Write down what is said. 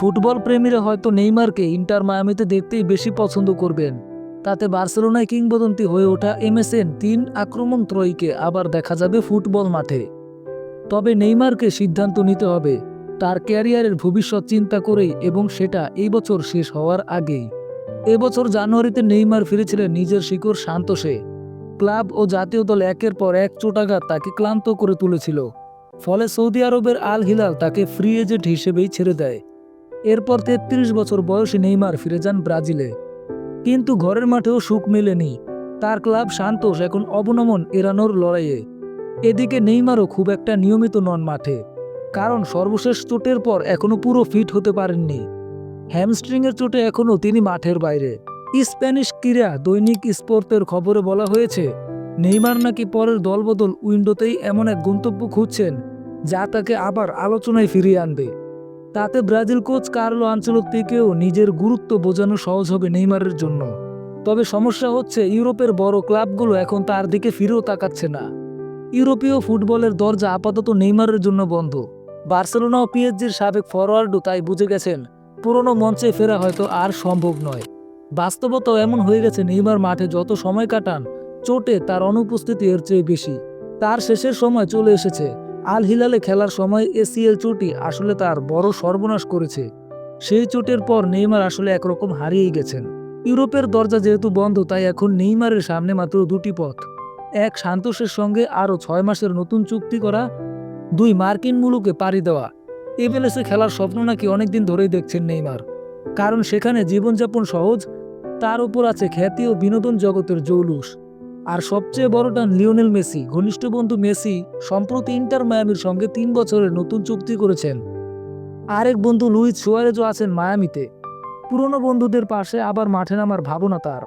Football প্রেমীরা হয়তো নেইমারকে inter মায়ামিতে দেখতেই বেশি পছন্দ করবেন। তাতে বার্সেলোনায় কিংবদন্তি হয়ে ওঠা এমএসএন তিন আক্রমণ ত্রয়ীকে আবার দেখা যাবে ফুটবল মাঠে। তবে নেইমারকে সিদ্ধান্ত নিতে হবে। তার ক্যারিয়ারের ভবিষ্যৎ চিন্তা করেই এবং সেটা এই বছর শেষ হওয়ার আগেই। এবছর জানুয়ারিতে নেইমার ফিরেছিলেন নিজের শিকড় সান্তোষে ক্লাব ও জাতীয় দল একের পর এক চোটাঘাত তাকে ক্লান্ত করে তুলেছিল। ফলে সৌদি আরবের আল হিলাল তাকে ফ্রি এজেন্ট হিসেবেই ছেড়ে দেয়। এরপর তেত্রিশ বছর বয়সী নেইমার ফিরে যান ব্রাজিলে। কিন্তু ঘরের মাঠেও সুখ মেলেনি। তার ক্লাব সান্তোষ এখন অবনমন এড়ানোর লড়াইয়ে। এদিকে নেইমারও খুব একটা নিয়মিত নন মাঠে। কারণ সর্বশেষ চোটের পর এখনও পুরো ফিট হতে পারেননি। হ্যামস্ট্রিংয়ের চোটে এখনও তিনি মাঠের বাইরে। স্প্যানিশ ক্রীড়া দৈনিক স্পোর্টের খবরে বলা হয়েছে, নেইমার নাকি পরের দলবদল উইন্ডোতেই এমন এক গন্তব্য খুঁজছেন, যা তাকে আবার আলোচনায় ফিরিয়ে আনবে। তাতে ব্রাজিল কোচ কার্লো আঞ্চলত্তিকেও নিজের গুরুত্ব বোঝানো সহজ হবে নেইমারের জন্য। তবে সমস্যা হচ্ছে, ইউরোপের বড় ক্লাবগুলো এখন তার দিকে ফিরেও তাকাচ্ছে না। ইউরোপীয় ফুটবলের দরজা আপাতত নেইমারের জন্য বন্ধ। বার্সেলোনা ও পিএসজির সাবেক ফরওয়ার্ডও তাই বুঝে গেছেন, পুরনো মঞ্চে ফেরা হয়তো আর সম্ভব নয়। বাস্তবতাও এমন হয়ে গেছে, নেইমার মাঠে যত সময় কাটান, চোটে তার অনুপস্থিতি এর চেয়ে বেশি। তার শেষের সময় চলে এসেছে আল হিলালে খেলার সময় এসিএল চোটই আসলে তার বড় সর্বনাশ করেছে। সেই চোটের পর নেইমার আসলে একরকম হারিয়েই গেছেন। ইউরোপের দরজা যেহেতু বন্ধ, তাই এখন নেইমারের সামনে মাত্র দুটি পথ। এক সান্তোষের সঙ্গে আরও ছয় মাসের নতুন চুক্তি করা, দুই মার্কিন মুলুকে পাড়ি দেওয়া। এমএলএসে খেলার স্বপ্ন নাকি অনেকদিন ধরেই দেখছেন নেইমার। কারণ সেখানে জীবনযাপন সহজ, তার উপর আছে খ্যাতি ও বিনোদন জগতের জৌলুস। আর সবচেয়ে বড়টা লিওনেল মেসি। ঘনিষ্ঠ বন্ধু মেসি সম্প্রতি ইন্টার মায়ামির সঙ্গে তিন বছরের নতুন চুক্তি করেছেন। আরেক বন্ধু লুইস সুয়ারেজও আছেন মায়ামিতে। পুরনো বন্ধুদের পাশে আবার মাঠে নামার ভাবনা তার।